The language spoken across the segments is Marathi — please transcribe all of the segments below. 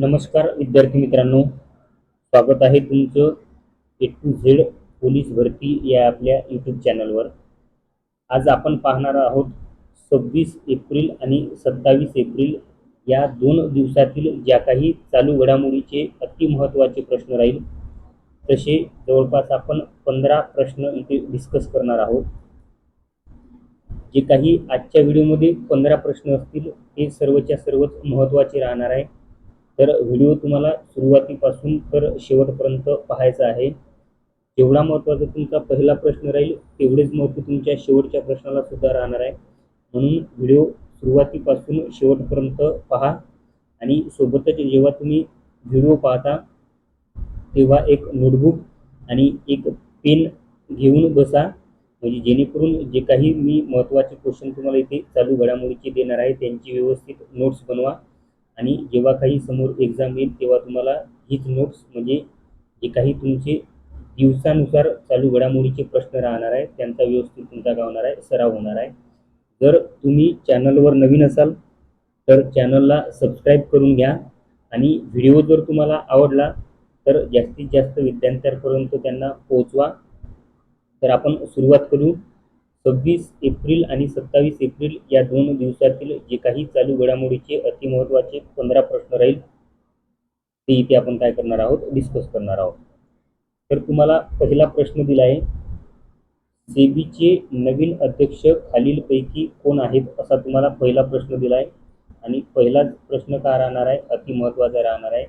नमस्कार विद्यार्थी मित्रांनो. स्वागत आहे तुमचं ए टू झेड पोलीस भरती या आपल्या यूट्यूब चॅनलवर आज आपण पाहणार आहोत सव्वीस एप्रिल आणि सत्तावीस एप्रिल या दोन दिवसातील ज्या काही चालू घडामोडीचे अतिमहत्त्वाचे प्रश्न राहील तसे जवळपास आपण पंधरा प्रश्न इथे डिस्कस करणार आहोत. जे काही आजच्या व्हिडिओमध्ये पंधरा प्रश्न असतील ते सर्वच्या सर्वच महत्त्वाचे राहणार आहे. तर व्हिडिओ तुम्हाला सुरुवातीपासून तर शेवटपर्यंत पाहायचा आहे. जेवढा महत्त्वाचा तुमचा पहिला प्रश्न राहील तेवढेच महत्त्व तुमच्या शेवटच्या प्रश्नाला सुद्धा राहणार आहे. म्हणून व्हिडिओ सुरुवातीपासून शेवटपर्यंत पहा आणि सोबतच जेव्हा तुम्ही व्हिडिओ पाहता तेव्हा एक नोटबुक आणि एक पेन घेऊन बसा. म्हणजे जेणेकरून जे काही मी महत्त्वाचे क्वेश्चन तुम्हाला इथे चालू घडामोडीचे देणार आहे त्यांची व्यवस्थित नोट्स बनवा. आणि जेव्हा काही समोर एक्झाम येईल तेव्हा तुम्हाला हीच नोट्स म्हणजे जे काही तुमचे दिवसानुसार चालू घडामोडीचे प्रश्न राहणार आहे त्यांचा व्यवस्थित तुमचा गावणार आहे सराव होणार आहे. जर तुम्ही चॅनलवर नवीन असाल तर चॅनलला सबस्क्राईब करून घ्या आणि व्हिडिओ जर तुम्हाला आवडला तर जास्तीत जास्त विद्यार्थ्यांपर्यंत त्यांना पोहोचवा. तर आपण सुरुवात करू. सव्वीस एप्रिल आणि सत्तावीस एप्रिल या दोन दिवसातील जे काही चालू घडामोडीचे अतिमहत्त्वाचे पंधरा प्रश्न राहील ते इथे आपण काय करणार आहोत? डिस्कस करणार आहोत. तर तुम्हाला पहिला प्रश्न दिला आहे सेबीचे नवीन अध्यक्ष खालीलपैकी कोण आहेत असा तुम्हाला पहिला प्रश्न दिला आहे आणि पहिलाच प्रश्न का राहणार आहे? अतिमहत्त्वाचा राहणार आहे.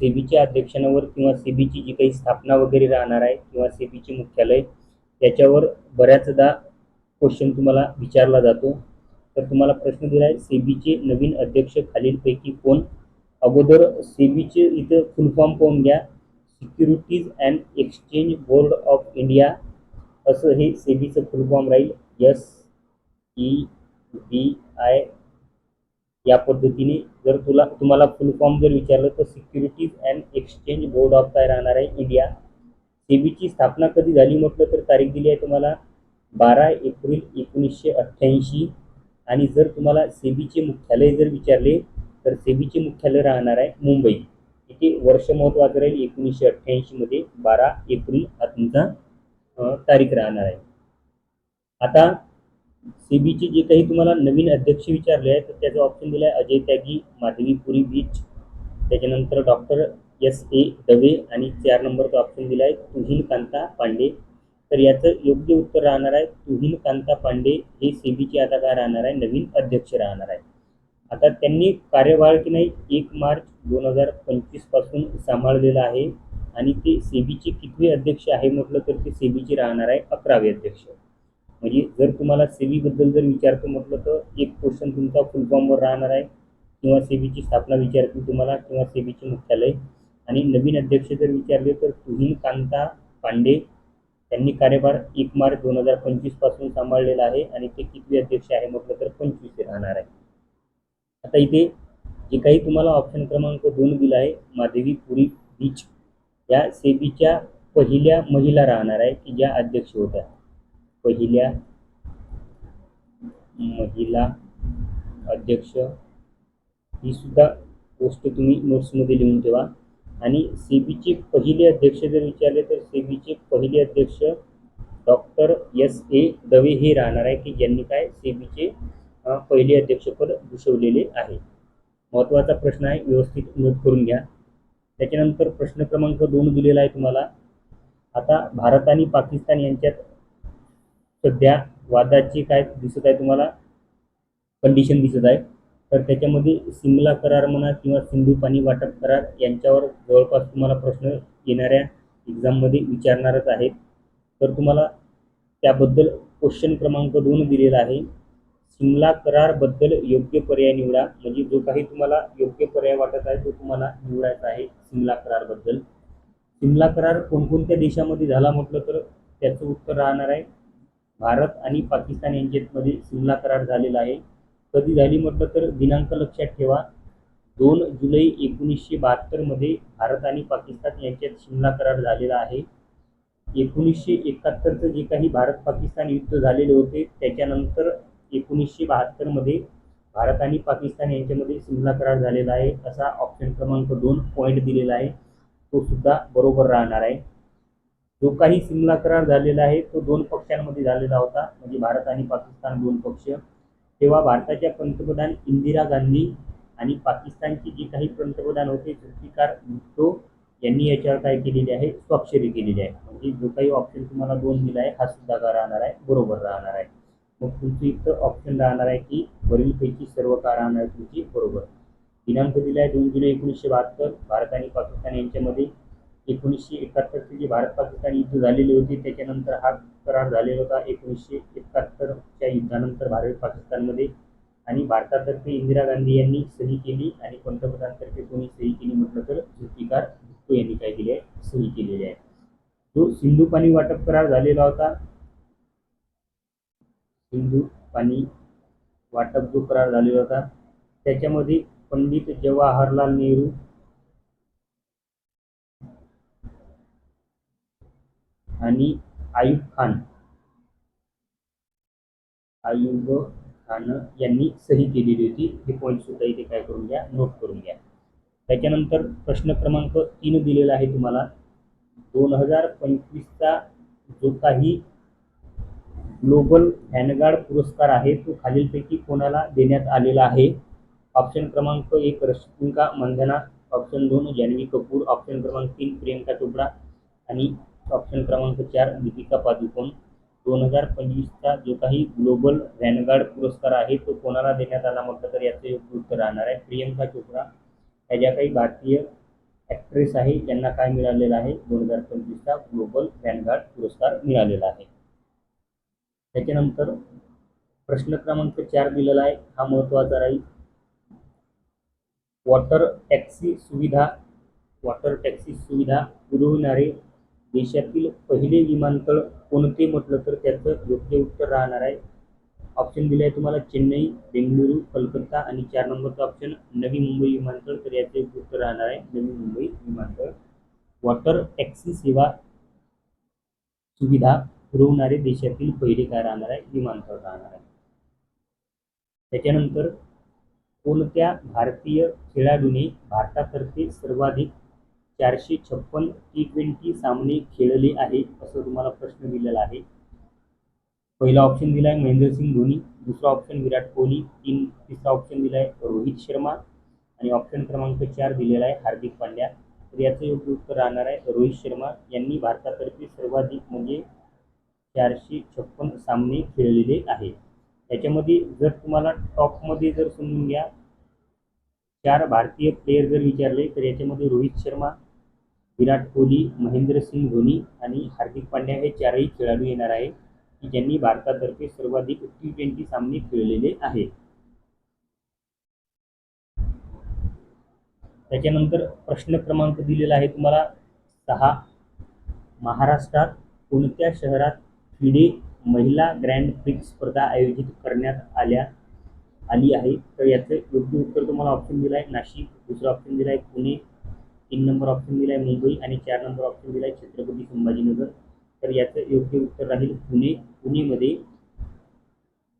सेबीच्या अध्यक्षांवर किंवा सेबीची जी काही स्थापना वगैरे राहणार आहे किंवा सेबीचे मुख्यालय त्याच्यावर बऱ्याचदा क्वेश्चन तुम्हाला विचारला जातो. तर तुम्हाला प्रश्न दिला आहे सेबीचे नवीन अध्यक्ष खालीलपैकी कोण? अगोदर सेबीचे इथं फुल फॉर्म पाहून घ्या. Securities and exchange board of India असं हे सेबीचं फुल फॉर्म राहील. यस ई बी आय या पद्धतीने. जर तुला तुम्हाला फुल फॉर्म जर विचारलं तर securities and exchange board of काय राहणार आहे? इंडिया सेबीची स्थापना कधी झाली म्हटलं तर तारीख दिली आहे तुम्हाला. बारा एप्रिल एकोणीसशे अठ्ठ्याऐंशी. आणि जर तुम्हाला सेबीचे मुख्यालय जर विचारले तर सेबीचे मुख्यालय राहणार आहे मुंबई. इथे वर्ष महत्त्वाचं राहील एकोणीसशे अठ्ठ्याऐंशीमध्ये बारा एप्रिल हा तुमचा तारीख राहणार आहे. आता सेबीचे जे काही तुम्हाला नवीन अध्यक्ष विचारले आहे तर त्याचा ऑप्शन दिला आहे अजय त्यागी माधवी पुरी बीच. त्याच्यानंतर डॉक्टर एस ए दवे आणि चार नंबरचा ऑप्शन दिला आहे तुहीन कांता पांडे. तर याचं योग्य उत्तर राहणार आहे. तुहिन कांता पांडे हे सेबीचे आता काय राहणार आहे. नवीन अध्यक्ष राहणार आहे. आता त्यांनी कार्यभार की नाही एक मार्च दोन हजार पंचवीसपासून सांभाळलेला आहे. आणि ते सेबीचे कितवे अध्यक्ष आहे म्हटलं तर ते सेबीचे राहणार आहे अकरावे अध्यक्ष. म्हणजे जर तुम्हाला सेबीबद्दल जर विचारतो म्हटलं तर एक क्वेश्चन तुमचा फुलफॉर्मवर राहणार आहे. किंवा सेबीची स्थापना विचारतील तुम्हाला किंवा सेबीचे मुख्यालय. आणि नवीन अध्यक्ष जर विचारले तर तुहिन कांता पांडे त्यांनी कार्यभार एक मार्च दोन हजार पंचवीसपासून सांभाळलेला आहे आणि ते कितवे अध्यक्ष आहे म्हटलं तर पंचवीस राहणार आहे. आता इथे जे काही तुम्हाला ऑप्शन क्रमांक दोन दिला आहे माधवी पुरी बीच या सेबीच्या पहिल्या महिला राहणार आहे की ज्या अध्यक्ष होत्या? पहिल्या महिला अध्यक्ष ही सुद्धा गोष्ट तुम्ही नोट्समध्ये लिहून ठेवा. आणि सेबीचे पहिले अध्यक्ष जर विचारले तर सेबीचे पहिले अध्यक्ष डॉक्टर एस ए दवे हे राहणार आहे की ज्यांनी काय सेबीचे बीचे पहिले अध्यक्षपद भूषवलेले आहे. महत्त्वाचा प्रश्न आहे व्यवस्थित नोट करून घ्या. त्याच्यानंतर प्रश्न क्रमांक दोन दिलेला आहे तुम्हाला. आता भारत आणि पाकिस्तान यांच्यात सध्या वादाची काय दिसत आहे तुम्हाला? कंडिशन दिसत आहे. तर त्याच्यामध्ये सिमला करार म्हणा किंवा सिंधू पाणी वाटप करार यांच्यावर जवळपास तुम्हाला प्रश्न येणाऱ्या एक्झाममध्ये विचारणारच आहेत. तर तुम्हाला त्याबद्दल क्वेश्चन क्रमांक दोन दिलेला आहे. सिमला करारबद्दल योग्य पर्याय निवडा. म्हणजे जो काही तुम्हाला योग्य पर्याय वाटत आहे तो तुम्हाला निवडायचा आहे सिमला करारबद्दल सिमला करार कोणकोणत्या देशामध्ये झाला म्हटलं तर त्याचं उत्तर राहणार आहे. भारत आणि पाकिस्तान यांच्यामध्ये सिमला करार झालेला आहे. कधी झाली म्हटलं तर दिनांक लक्षात ठेवा. दोन जुलै एकोणीसशे बहात्तरमध्ये भारत आणि पाकिस्तान यांच्यात शिमला करार झालेला आहे. एकोणीसशे एकाहत्तरचं जे काही भारत पाकिस्तान युद्ध झालेले होते त्याच्यानंतर एकोणीसशे बहात्तरमध्ये भारत आणि पाकिस्तान यांच्यामध्ये शिमला करार झालेला आहे असा ऑप्शन क्रमांक दोन पॉईंट दिलेला आहे. तो सुद्धा बरोबर राहणार आहे. जो काही शिमला करार झालेला आहे तो दोन पक्षांमध्ये झालेला होता म्हणजे भारत आणि पाकिस्तान दोन पक्ष. तेव्हा भारताच्या पंतप्रधान इंदिरा गांधी आणि पाकिस्तानचे जे काही पंतप्रधान होते जुल्फिकार भुट्टो यांनी याच्यावर काय केलेली आहे? स्वाक्षरी केलेली आहे. म्हणजे जो काही ऑप्शन तुम्हाला दोन दिला आहे हा सुद्धा का राहणार आहे बरोबर राहणार आहे. मग तुमचं इथं ऑप्शन राहणार आहे की वरीलपैकी सर्व का राहणार आहे तुमची बरोबर. दिनांक दिला आहे दोन जुलै एकोणीसशे बहात्तर भारत आणि पाकिस्तान यांच्यामध्ये एकोणीसशे एकाहत्तरचे जे भारत पाकिस्तान युद्ध झालेले होते. त्याच्यानंतर हा करार झालेला होता. एकोणीसशे एकाहत्तरच्या युद्धानंतर भारत पाकिस्तानमध्ये आणि भारतातर्फे इंदिरा गांधी यांनी सही केली आणि पंतप्रधानतर्फे कोणी सही केली म्हटलं तर जुल्फिकार भुट्टो यांनी काय केली आहे? सही केलेली आहे. जो सिंधू पाणी वाटप करार झालेला होता सिंधू पाणी वाटप जो करार झालेला होता त्याच्यामध्ये पंडित जवाहरलाल नेहरू आणि आयुब खान. आयुब खान यांनी सही केलेली होती. हे पॉईंट सुद्धा इथे काय करून घ्या नोट करून घ्या. त्याच्यानंतर प्रश्न क्रमांक तीन दिलेला आहे तुम्हाला. दोन हजार पंचवीसचा जो काही ग्लोबल व्हॅनगार्ड पुरस्कार आहे तो खालीलपैकी कोणाला देण्यात आलेला आहे? ऑप्शन क्रमांक एक रश्मिका मंधना ऑप्शन दोन जान्हवी कपूर. ऑप्शन क्रमांक तीन प्रियंका चोपडा. आणि ऑप्शन क्रमांक चार दीपिका पादुकोण. दोन हजार पंचवीसचा जो काही ग्लोबल व्हॅनगार्ड पुरस्कार आहे तो कोणाला देण्यात आला? म्हटलं तर याचं योग्य उत्तर राहणार आहे. प्रियंका चोप्रा. ह्या ज्या काही भारतीय ॲक्ट्रेस आहे त्यांना काय मिळालेला आहे? दोन हजार पंचवीसचा ग्लोबल व्हॅनगार्ड पुरस्कार मिळालेला आहे. त्याच्यानंतर प्रश्न क्रमांक चार दिलेला आहे. हा महत्त्वाचा राहील. वॉटर टॅक्सी सुविधा. वॉटर टॅक्सी सुविधा पुरविणारे देशातील पहिले विमानतळ कोणते म्हटलं तर त्याचं योग्य उत्तर राहणार आहे. ऑप्शन दिले आहे तुम्हाला चेन्नई बेंगळुरू कलकत्ता आणि चार नंबरचं ऑप्शन नवी मुंबई विमानतळ तर याचे योग्य उत्तर राहणार आहे नवी मुंबई विमानतळ. वॉटर टॅक्सी सेवा सुविधा पुरवणारे देशातील पहिले काय राहणार आहे? विमानतळ राहणार आहे. त्याच्यानंतर कोणत्या भारतीय खेळाडूने भारतातर्फे सर्वाधिक चारशे छप्पन टी ट्वेंटी सामने खेळले आहे असं तुम्हाला प्रश्न दिलेला आहे. पहिला ऑप्शन दिला आहे महेंद्रसिंग धोनी दुसरा ऑप्शन विराट कोहली तीन तिसरा ऑप्शन दिला आहे रोहित शर्मा आणि ऑप्शन क्रमांक चार दिलेला आहे हार्दिक पांड्या. तर याचं योग्य उत्तर राहणार आहे रोहित शर्मा यांनी भारतातर्फे सर्वाधिक म्हणजे चारशे छप्पन सामने खेळलेले आहे. त्याच्यामध्ये जर तुम्हाला टॉपमध्ये जर समजून घ्या चार भारतीय प्लेयर जर विचारले तर याच्यामध्ये रोहित शर्मा विराट कोहली महेंद्रसिंग धोनी आणि हार्दिक पांड्या हे चारही खेळाडू येणार आहे की ज्यांनी भारतातर्फे सर्वाधिक टी ट्वेंटी सामने खेळलेले आहेत. त्याच्यानंतर प्रश्न क्रमांक दिलेला आहे तुम्हाला सहा. महाराष्ट्रात कोणत्या शहरात फिडे महिला ग्रँड प्रिक्स स्पर्धा आयोजित करण्यात आल्या आली आहे? तर याचं योग्य उत्तर तुम्हाला ऑप्शन दिला आहे नाशिक दुसरा ऑप्शन दिला आहे पुणे तीन नंबर ऑप्शन दिला आहे मुंबई आणि चार नंबर ऑप्शन दिला आहे छत्रपती संभाजीनगर. तर याचं योग्य उत्तर राहील पुणे. पुणेमध्ये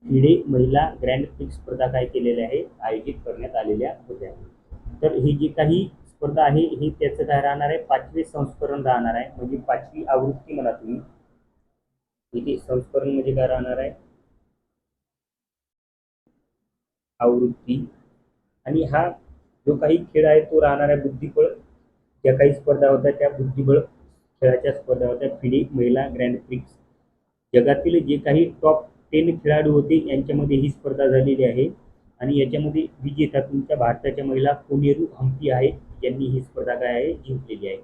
फिडे महिला ग्रँड प्रिक्स स्पर्धा काय केलेल्या आहे आयोजित करण्यात आलेल्या होत्या. तर ही जी काही स्पर्धा आहे हे त्याचं काय राहणार आहे? पाचवे संस्करण राहणार आहे. म्हणजे पाचवी आवृत्ती म्हणा तुम्ही. इथे संस्करण म्हणजे काय राहणार आहे? आवृत्ती. आणि हा जो काही खेळ आहे तो राहणार आहे बुद्धिबळ. ज्या काही स्पर्धा होत्या त्या बुद्धिबळ खेळाच्या स्पर्धा होत्या. फिडे महिला ग्रँड प्रिक्स जगातील जे काही टॉप टेन खेळाडू होते यांच्यामध्ये ही स्पर्धा झालेली आहे. आणि याच्यामध्ये विजेता तुमच्या भारताच्या महिला कोनेरू हम्पी आहे. ज्यांनी ही स्पर्धा काय आहे जिंकलेली आहे.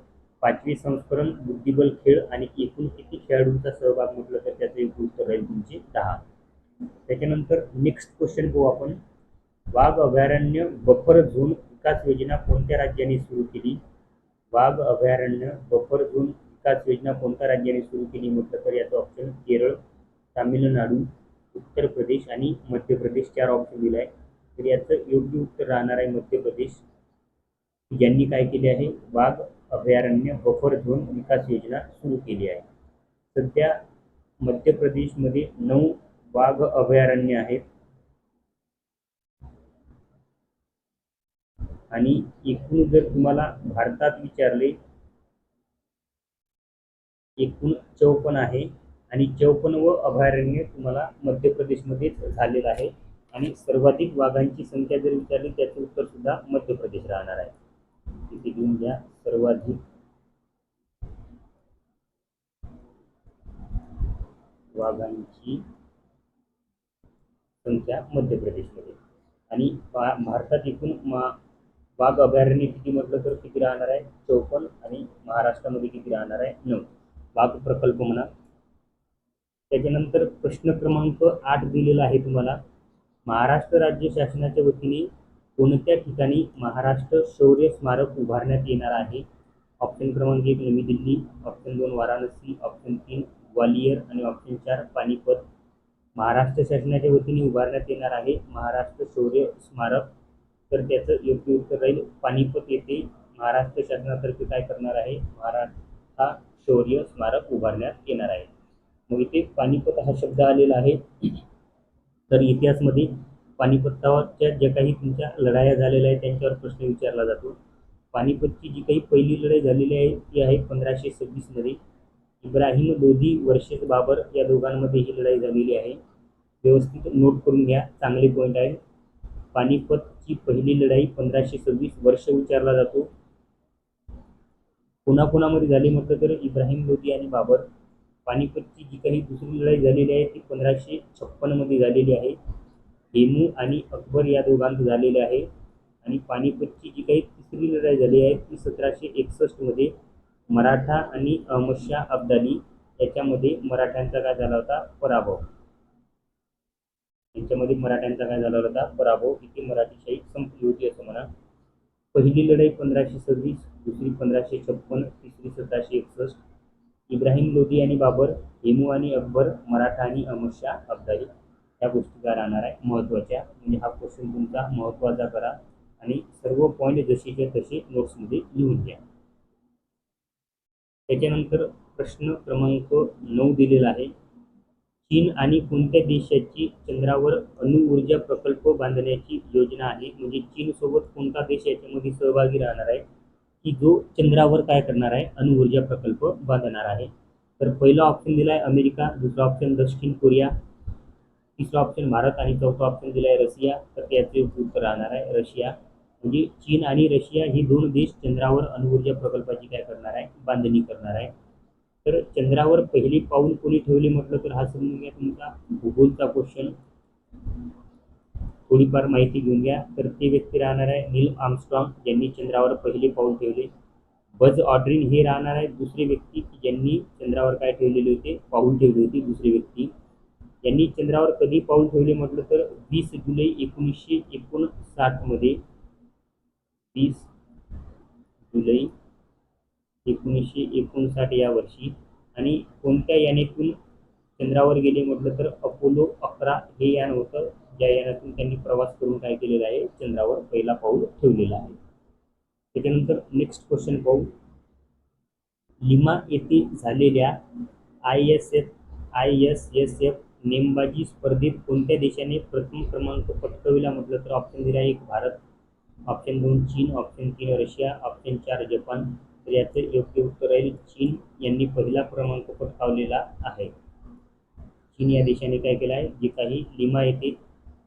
पाचवे संस्करण बुद्धिबळ खेळ आणि एकूण किती खेळाडूंचा सहभाग म्हटलं तर त्याचं एक उत्तर राहील तुमचे दहा. त्याच्यानंतर नेक्स्ट क्वेश्चन पाहू आपण. वाघ अभयारण्य बफर झोन विकास योजना कोणत्या राज्याने सुरू केली? वाघ अभयारण्य बफर झोन विकास योजना कोणत्या राज्याने सुरू केली म्हटलं तर याचं ऑप्शन केरळ तामिळनाडू उत्तर प्रदेश आणि मध्य प्रदेश चार ऑप्शन दिलं आहे तर याचं योग्य उत्तर राहणार आहे मध्य प्रदेश. यांनी काय केले आहे? वाघ अभयारण्य बफर झोन विकास योजना सुरू केली आहे. सध्या मध्य प्रदेशमध्ये नऊ वाघ अभयारण्य आहेत. आणि एकूण जर तुम्हाला भारतात विचारले एकूण चौपन्न आहे आणि चौपन्न व अभयारण्य तुम्हाला मध्य प्रदेशमध्येच झालेलं आहे आणि सर्वाधिक वाघांची संख्या जर विचारली त्याचं उत्तर सुद्धा मध्य प्रदेश राहणार आहे. तिथे घेऊन घ्या सर्वाधिक. वाघांची संख्या मध्य प्रदेशमध्ये आणि भारतात एकूण मा वाघ अभयारण्य किती म्हटलं तर किती राहणार आहे? चौपन्न आणि महाराष्ट्रामध्ये किती राहणार आहे? नऊ. वाघ प्रकल्प म्हणा. त्याच्यानंतर प्रश्न क्रमांक आठ दिलेला आहे तुम्हाला. महाराष्ट्र राज्य शासनाच्या वतीने कोणत्या ठिकाणी महाराष्ट्र शौर्य स्मारक उभारण्यात येणार आहे? ऑप्शन क्रमांक एक नवी दिल्ली. ऑप्शन दोन वाराणसी. ऑप्शन तीन ग्वालियर. आणि ऑप्शन चार पानिपत. महाराष्ट्र शासनाच्या वतीने उभारण्यात येणार आहे महाराष्ट्र शौर्य स्मारक. तर त्याचं योग्य उत्तर राहील. पानिपत येथे महाराष्ट्र शासनातर्फे काय करणार आहे? महाराष्ट्र शौर्य स्मारक उभारण्यात येणार आहे. मग इथे पानिपत हा शब्द आलेला आहे. तर इतिहासमध्ये पानिपताच्या ज्या काही तुमच्या लढाया झालेल्या आहेत त्यांच्यावर प्रश्न विचारला जातो. पानिपतची जी काही पहिली लढाई झालेली आहे ती आहे पंधराशे सव्वीसमध्ये इब्राहिम लोधी वर्षेस बाबर या दोघांमध्ये ही लढाई झालेली आहे. व्यवस्थित नोट करून घ्या. चांगले पॉईंट आहे पानिपतची पहिली लढाई पंधराशे सव्वीस वर्ष विचारला जातो. कोणाकोणामध्ये झाली म्हटलं तर इब्राहिम लोधी आणि बाबर. पानिपतची जी काही दुसरी लढाई झालेली आहे ती पंधराशे छप्पनमध्ये झालेली आहे. हेमू आणि अकबर या दोघांत झालेली आहे. आणि पानिपतची जी काही तिसरी लढाई झाली आहे ती सतराशे एकसष्टमध्ये मराठा आणि अहमदशाह अब्दाली याच्यामध्ये मराठ्यांचा काय झाला होता? पराभव. यांच्यामध्ये मराठ्यांचा काय झाला होता? पराभव. इथे मराठीशाही संपली होती असं म्हणा. पहिली लढाई पंधराशे सव्वीस दुसरी पंधराशे छप्पन तिसरी सतराशे एकसष्ट. इब्राहिम लोधी आणि बाबर हेमू आणि अकबर मराठा आणि अमरशा अब्दाली या गोष्टी काय राहणार आहे महत्त्वाच्या. म्हणजे हा क्वेश्चन तुमचा महत्त्वाचा करा. आणि सर्व पॉईंट जसेच्या तसे नोट्समध्ये लिहून घ्या. त्याच्यानंतर प्रश्न क्रमांक नऊ दिलेला आहे. चीन आणि कोणत्या देशाची चंद्रावर अणुऊर्जा प्रकल्प बांधण्याची योजना आहे? म्हणजे चीनसोबत कोणता देश याच्यामध्ये सहभागी राहणार आहे? की जो चंद्रावर काय करणार आहे? अणुऊर्जा प्रकल्प बांधणार आहे. तर पहिला ऑप्शन दिला आहे अमेरिका दुसरा ऑप्शन दक्षिण कोरिया तिसरा ऑप्शन भारत आणि चौथा ऑप्शन दिला आहे रशिया. तर त्याचे उत्तर राहणार आहे रशिया. म्हणजे चीन आणि रशिया ही दोन देश चंद्रावर अणुऊर्जा प्रकल्पाची काय करणार आहे? बांधणी करणार आहे. तर चंद्रावर पहिली पाऊल कोणी ठेवले म्हटलं तर हा समजून घ्या. तुमचा भूगोलचा क्वेश्चन थोडीफार माहिती घेऊन घ्या. तर ते व्यक्ती राहणार आहे नील आर्मस्ट्रॉंग ज्यांनी चंद्रावर पहिले पाऊल ठेवले. बज ऑड्रिन हे राहणार आहे दुसरे व्यक्ती की ज्यांनी चंद्रावर काय ठेवलेले होते? पाऊल ठेवली होती दुसरी व्यक्ती. यांनी चंद्रावर कधी पाऊल ठेवले म्हटलं तर वीस जुलै एकोणीसशे एकोणसाठमध्ये वीस जुलै एकोणीसशे एकोणसाठ या वर्षी. आणि कोणत्या यानेतून चंद्रावर गेले म्हटलं तर अपोलो अकरा हे यान होतं. ज्या यानातून त्यांनी प्रवास करून काय केलेला आहे? चंद्रावर पहिला पाऊल ठेवलेला आहे. त्याच्यानंतर नेक्स्ट क्वेश्चन पाहू. लिमा येथे झालेल्या I S F I S S F नेमबाजी स्पर्धेत कोणत्या देशाने प्रथम क्रमांक पटकविला म्हटलं तर ऑप्शन दिला एक भारत ऑप्शन दोन चीन ऑप्शन तीन रशिया ऑप्शन चार जपान तर याचे योग्य उत्तर राहील. चीन यांनी पहिला क्रमांक पटकावलेला आहे. चीन या देशाने काय केलं आहे? जे काही लिमा येथे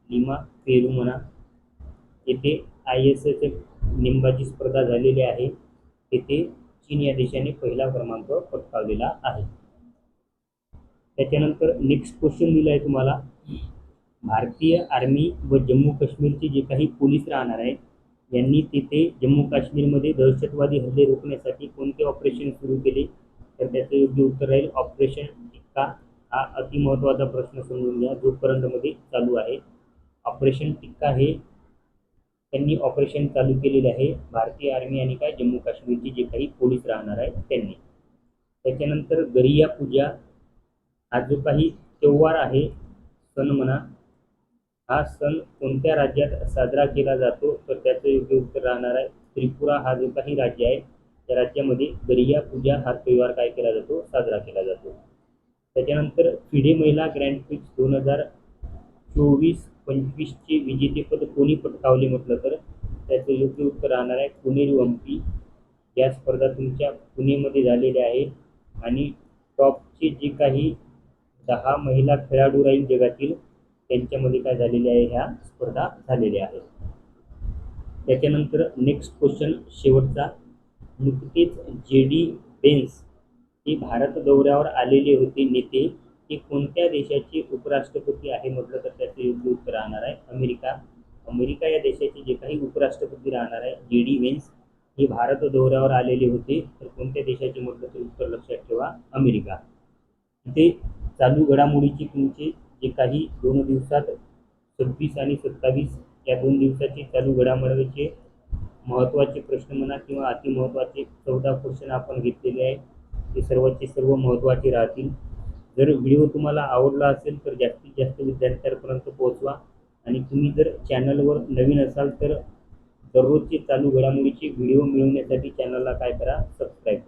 लिमा पेरू म्हणा येथे आय एस एस एफ निंबाची स्पर्धा झालेली आहे तेथे चीन या देशाने पहिला क्रमांक पटकावलेला आहे. त्याच्यानंतर नेक्स्ट क्वेश्चन दिला आहे तुम्हाला. भारतीय आर्मी व जम्मू काश्मीरचे जे काही पोलीस राहणार आहेत यांनी तिथे जम्मू काश्मीरमध्ये दहशतवादी हल्ले रोखण्यासाठी कोणते ऑपरेशन सुरू केले? तर त्याचं योग्य उत्तर राहील ऑपरेशन टिक्का हा अतिमहत्त्वाचा प्रश्न समजून घ्या जो करंटमध्ये चालू आहे. ऑपरेशन टिक्का हे त्यांनी ऑपरेशन चालू केलेले आहे. भारतीय आर्मी आणि काय? जम्मू काश्मीरचे जे काही पोलीस राहणार आहेत त्यांनी. त्याच्यानंतर गरिया पूजा हा जो काही त्योहार आहे सण म्हणा हा सण कोणत्या राज्यात साजरा केला जातो? तर योग्य उत्तर राहणार आहे. त्रिपुरा हा जो काही राज्य आहे त्या राज्यामध्ये गरिया पूजा हा त्योहार काय केला जातो? साजरा केला जातो. त्याच्यानंतर फिडे महिला ग्रँड प्रिक्स दोन हजार चोवीस पंचवीसचे विजेतेपद कोणी पटकावले म्हटलं तर? त्याचं योग्य उत्तर राहणार आहे पुणेरी वंपी. या स्पर्धा तुमच्या पुणेमध्ये झालेल्या आहे आणि टॉपचे जे काही दहा महिला खेळाडू राहील जगातील त्यांच्यामध्ये काय झालेले आहे? ह्या स्पर्धा झालेल्या आहेत. त्याच्यानंतर नेक्स्ट क्वेश्चन शेवटचा. नुकतेच जे डी बेन्स हे भारत दौऱ्यावर आलेले होते. नेते हे कोणत्या देशाचे उपराष्ट्रपती आहे म्हटलं तर त्याचं योग्य उत्तर राहणार आहे. अमेरिका. अमेरिका या देशाचे जे काही उपराष्ट्रपती राहणार आहे जे डी वेन्स हे भारत दौऱ्यावर आलेले होते. तर कोणत्या देशाचे म्हटलं तर उत्तर लक्षात ठेवा अमेरिका. इथे चालू घडामोडीची तुमचे जे काही दोन दिवसात सव्वीस आणि सत्तावीस या दोन दिवसाचे चालू घडामोडीचे महत्त्वाचे प्रश्न म्हणा किंवा अतिमहत्त्वाचे चौदा क्वेश्चन आपण घेतलेले आहे. ते सर्वचे सर्व महत्त्वाचे राहतील. जर व्हिडिओ तुम्हाला आवडला असेल तर जास्तीत जास्त विद्यार्थ्यांपर्यंत पोहोचवा. आणि तुम्ही जर चॅनलवर नवीन असाल तर दररोजचे चालू घडामोडीचे व्हिडिओ मिळवण्यासाठी चॅनलला काय करा? सबस्क्राईब